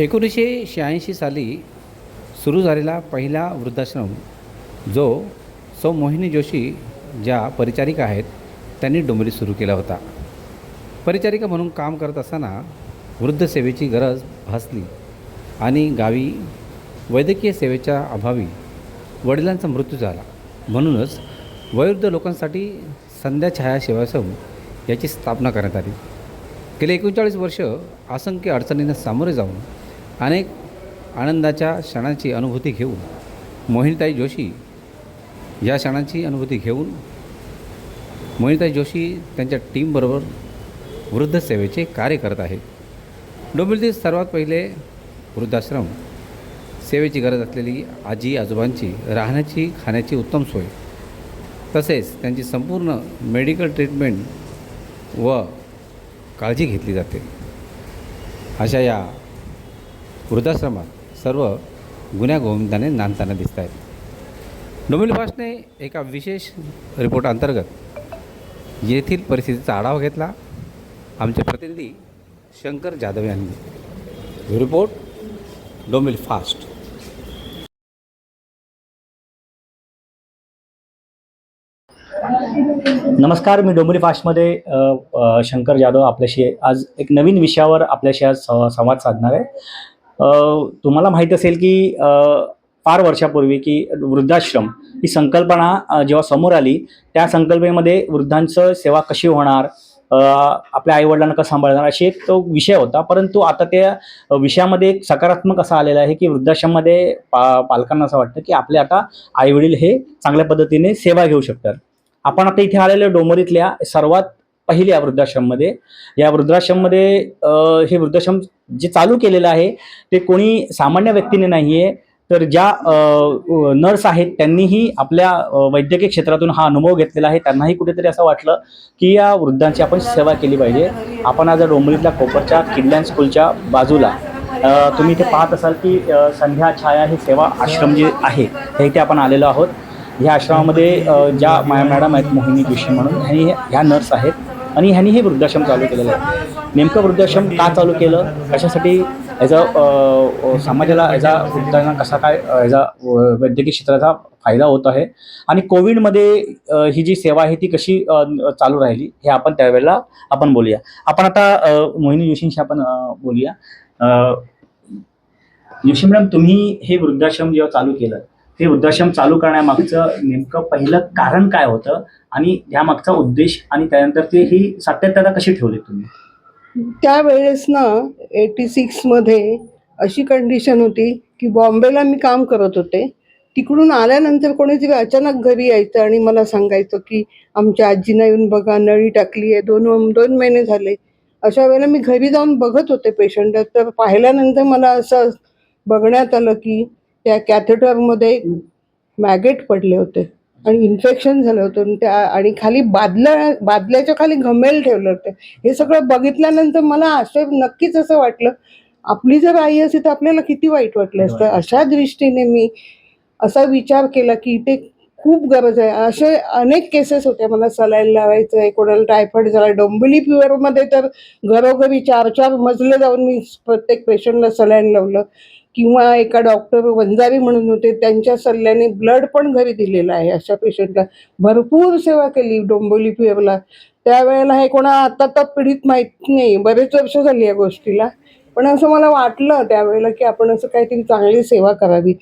एकोणीसशे शहाऐंशी साली सुरू झालेला पहिला वृद्धाश्रम जो सौ मोहिनी जोशी ज्या परिचारिका आहेत त्यांनी डोंबरी सुरू केला होता. परिचारिका म्हणून काम करत असताना वृद्ध सेवेची गरज भासली आणि गावी वैद्यकीय सेवेच्या अभावी वडिलांचा मृत्यू झाला. म्हणूनच वयोवृद्ध लोकांसाठी संध्या छाया सेवाश्रम याची स्थापना करण्यात आली. गेले एकोणचाळीस वर्ष असंख्य अडचणींना सामोरे जाऊन अनेक आनंदाच्या क्षणांची अनुभूती घेऊन मोहिनीताई जोशी या क्षणांची अनुभूती घेऊन मोहिनीताई जोशी त्यांच्या टीमबरोबर वृद्ध सेवेचे कार्य करत आहेत. डोंबिवलीतील सर्वात पहिले वृद्धाश्रम सेवेची गरज असलेली आजी आजोबांची राहण्याची खाण्याची उत्तम सोय तसेच त्यांची संपूर्ण मेडिकल ट्रीटमेंट व काळजी घेतली जाते. अशा या वृद्धाश्रमात सर्व गुन्ह्यागोविंदाने नांदताना दिसत आहेत डोमिल फास्टने एका विशेष रिपोर्ट अंतर्गत येथील परिस्थितीचा आढावा घेतला. आमचे प्रतिनिधी शंकर जाधव यांनी. रिपोर्ट डोमिल फास्ट. नमस्कार मी डोंबरी फास्टमध्ये शंकर जाधव आपल्याशी. आज एक नवीन विषयावर आपल्याशी आज संवाद साधणार आहे. तुम्हाला माहीत असेल की फार वर्षापूर्वी की वृद्धाश्रम ही संकल्पना जेव्हा समोर आली त्या संकल्पनेमध्ये वृद्धांचं सेवा कशी होणार आपल्या आईवडिलांना कसं सांभाळणार अशी एक तो विषय होता. परंतु आता त्या विषयामध्ये एक सकारात्मक असा आलेला आहे की वृद्धाश्रममध्ये पा पालकांना असं वाटतं की आपले आता आईवडील हे चांगल्या पद्धतीने सेवा घेऊ शकतात. आपण आता इथे आलेल्या डोंबरीतल्या सर्वात पहिल्या वृद्धाश्रममध्ये. या वृद्धाश्रममध्ये हे वृद्धाश्रम जे चालू केलेलं आहे ते कोणी सामान्य व्यक्तीने नाही आहे तर ज्या नर्स आहेत त्यांनीही आपल्या वैद्यकीय क्षेत्रातून हा अनुभव घेतलेला आहे. त्यांनाही कुठेतरी असं वाटलं की या वृद्धांची आपण सेवा केली पाहिजे. आपण आज डोंबरीतल्या कोपरच्या किडलँड स्कूलच्या बाजूला तुम्ही इथे पाहत असाल की संध्या छाया हे सेवा आश्रम जे आहे हे इथे आपण आलेलो आहोत. ह्या आश्रमामध्ये ज्या मा मॅडम आहेत मोहिनी जोशी म्हणून ह्यांनी ह्या नर्स आहेत. आणि ह्यांनी हे वृद्धाश्रम चालू केलेलं आहे. नेमकं वृद्धाश्रम का चालू केलं? कशासाठी? ॲज अ, समाजाला समाजाला अ वृद्धांना कसा काय अ, वैद्यकीय क्षेत्राचा फायदा होत आहे? आणि कोविडमध्ये ही जी सेवा आहे ती कशी चालू राहिली? हे आपण त्यावेळेला आपण बोलूया. आपण आता मोहिनी जोशींशी आपण बोलूया. जोशी मॅडम तुम्ही हे वृद्धाश्रम जेव्हा चालू केलं हे वृद्धाश्रम चालू करण्यामागचं नेमकं पहिलं कारण काय होतं आणि यामागचा उद्देश आणि त्यानंतर ते ही सातत्याला कशी ठेवली तुम्ही? त्यावेळेस ना एटी सिक्समध्ये अशी कंडिशन होती की बॉम्बेला मी काम करत होते. तिकडून आल्यानंतर कोणीतरी अचानक घरी यायचं आणि मला सांगायचं की आमच्या आजीनं येऊन बघा नळी टाकली आहे दोन दोन महिने झाले. अशा वेळेला मी घरी जाऊन बघत होते पेशंट तर पाहिल्यानंतर मला असं बघण्यात आलं की त्या कॅथेटरमध्ये मॅगेट पडले होते आणि इन्फेक्शन झालं होतं. आणि त्या आणि खाली बादल्या बादल्याच्या खाली घमेल ठेवलं होतं. हे सगळं बघितल्यानंतर मला असं नक्कीच असं वाटलं. आपली जर आई असती तर आपल्याला किती वाईट वाटलं असतं. अशा दृष्टीने मी असा विचार केला की इथे खूप गरज आहे. असे अनेक केसेस होत्या मला सलाईन लावायचं आहे कोणाला टायफॉईड झाला डोंबिवली फिवरमध्ये तर घरोघरी चार चार मजले जाऊन मी प्रत्येक पेशंटला सलाईन लावलं. किंवा एका डॉक्टर वंजारी म्हणून होते त्यांच्या सल्ल्याने ब्लड पण घरी दिलेलं आहे अशा पेशंटला. भरपूर सेवा केली डोंबोली फिवरला त्यावेळेला हे कोणा आता तर पिढीत माहीत नाही बरेच वर्ष झाली या गोष्टीला. पण असं मला वाटलं त्यावेळेला की आपण असं काहीतरी चांगली सेवा करावी.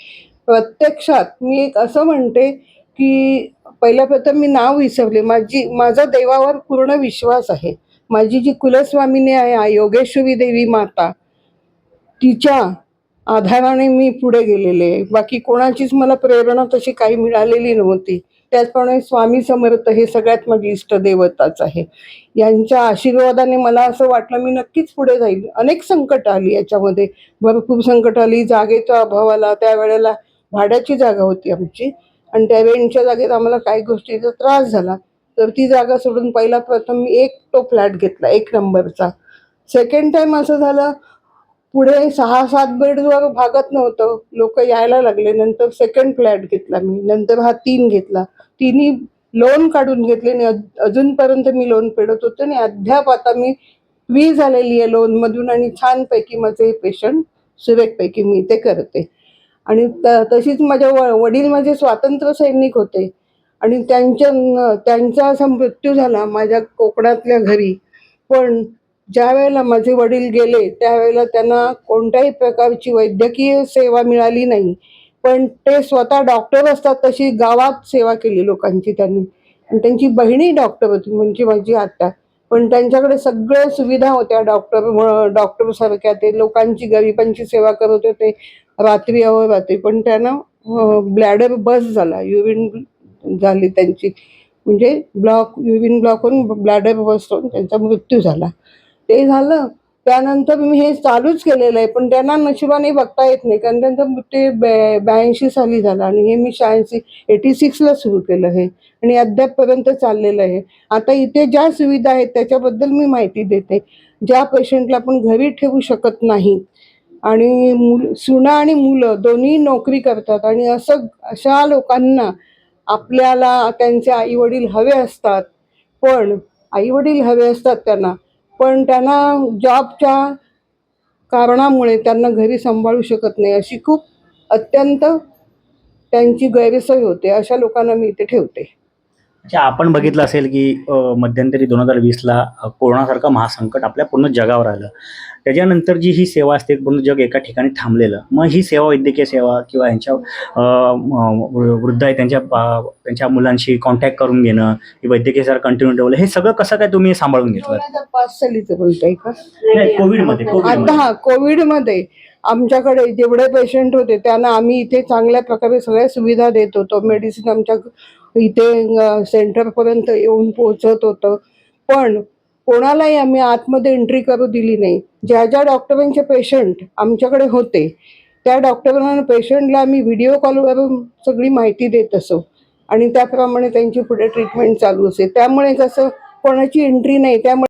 प्रत्यक्षात मी एक असं म्हणते की पहिल्या प्रथम मी नाव विसरले. माझी माझा देवावर पूर्ण विश्वास आहे. माझी जी कुलस्वामिनी आहे योगेश्वरी देवी माता तिच्या आधाराने मी पुढे गेलेले. आहे बाकी कोणाचीच मला प्रेरणा तशी काही मिळालेली नव्हती. त्याचप्रमाणे स्वामी समर्थ हे सगळ्यात माझी इष्टदेवताच आहे. यांच्या आशीर्वादाने मला असं वाटलं मी नक्कीच पुढे जाईल. अनेक संकट आली याच्यामध्ये. भरपूर संकट आली. जागेचा अभाव आला त्यावेळेला भाड्याची जागा होती आमची. आणि त्या रेंटच्या जागेत आम्हाला काही गोष्टीचा त्रास झाला. तर ती जागा सोडून पहिला प्रथम मी एक तो फ्लॅट घेतला एक नंबरचा. सेकंड टाइम असं झालं पुढे सहा सात बेडवर भागत नव्हतं लोक यायला लागले. नंतर सेकंड फ्लॅट घेतला मी. नंतर हा तीन घेतला. तिन्ही लोन काढून घेतले आणि अजूनपर्यंत मी लोन फेडत होते आणि अद्याप आता मी फ्री झालेली आहे लोनमधून आणि छानपैकी माझे पेशंट सुरेखपैकी मी ते करते. आणि त तशीच माझ्या व वडील माझे स्वातंत्र्य सैनिक होते. आणि त्यांच्या त्यांचा असा मृत्यू झाला माझ्या कोकणातल्या घरी. पण ज्या वेळेला माझे वडील गेले त्यावेळेला त्यांना कोणत्याही प्रकारची वैद्यकीय सेवा मिळाली नाही. पण ते स्वतः डॉक्टर असतात तशी गावात सेवा केली लोकांची त्यांनी. आणि त्यांची बहिणी डॉक्टर होती म्हणजे माझी आत्या. पण त्यांच्याकडे सगळ्या सुविधा होत्या डॉक्टर डॉक्टर सारख्या. ते लोकांची गरिबांची सेवा करत होते. रात्री अहोरात्री पण त्यांना ब्लॅडर बस झाला युरिन झाली त्यांची. म्हणजे ब्लॉक युरिन ब्लॉक होऊन ब्लॅडर बस होऊन त्यांचा मृत्यू झाला. ते झालं. त्यानंतर मी हे चालूच केलेलं आहे पण त्यांना नशिबाने बघता येत नाही. कारण त्यांचं ते ब्या ब्याऐंशी साली झालं आणि हे मी शहाऐंशी एटी सिक्सला सुरू केलं आहे आणि अद्यापपर्यंत चाललेलं आहे. आता इथे ज्या सुविधा आहेत त्याच्याबद्दल मी माहिती देते. ज्या पेशंटला आपण घरी ठेवू शकत नाही आणि मुल सुना आणि मुलं दोन्ही नोकरी करतात आणि असं अशा लोकांना आपल्याला त्यांचे आईवडील हवे असतात. पण आईवडील हवे असतात त्यांना. पण त्यांना जॉबच्या कारणामुळे त्यांना घरी सांभाळू शकत नाही. अशी खूप अत्यंत त्यांची गैरसोय होते. अशा लोकांना मी इथे ठेवते. अच्छा आपण बघितलं असेल की मध्यंतरी दोन हजार वीसला कोरोनासारखं महासंकट आपल्या पूर्ण जगावर आलं. त्याच्यानंतर जी ही सेवा असते पूर्ण जग एका ठिकाणी थांबलेलं. मग ही सेवा वैद्यकीय सेवा किंवा यांच्या वृद्ध आहे त्यांच्या त्यांच्या मुलांशी कॉन्टॅक्ट करून घेणं ही वैद्यकीय सेवा कंटिन्यू ठेवलं हे सगळं कसं काय तुम्ही सांभाळून घेतलं? पाच सालीचं बोलताय का? नाही कोविडमध्ये आता कोविडमध्ये हा कोविडमध्ये. आमच्याकडे जेवढे पेशंट होते त्यांना आम्ही इथे चांगल्या प्रकारे सगळ्या सुविधा देत होतो. मेडिसिन आमच्या इथे सेंटरपर्यंत येऊन पोहोचत होतं. पण कोणालाही आम्ही आतमध्ये एंट्री करू दिली नाही. ज्या ज्या डॉक्टरांचे पेशंट आमच्याकडे होते त्या डॉक्टरांना पेशंटला आम्ही व्हिडिओ कॉलवरून सगळी माहिती देत असो. आणि त्याप्रमाणे त्यांची पुढे ट्रीटमेंट चालू असे. त्यामुळे कसं कोणाची एंट्री नाही त्यामुळे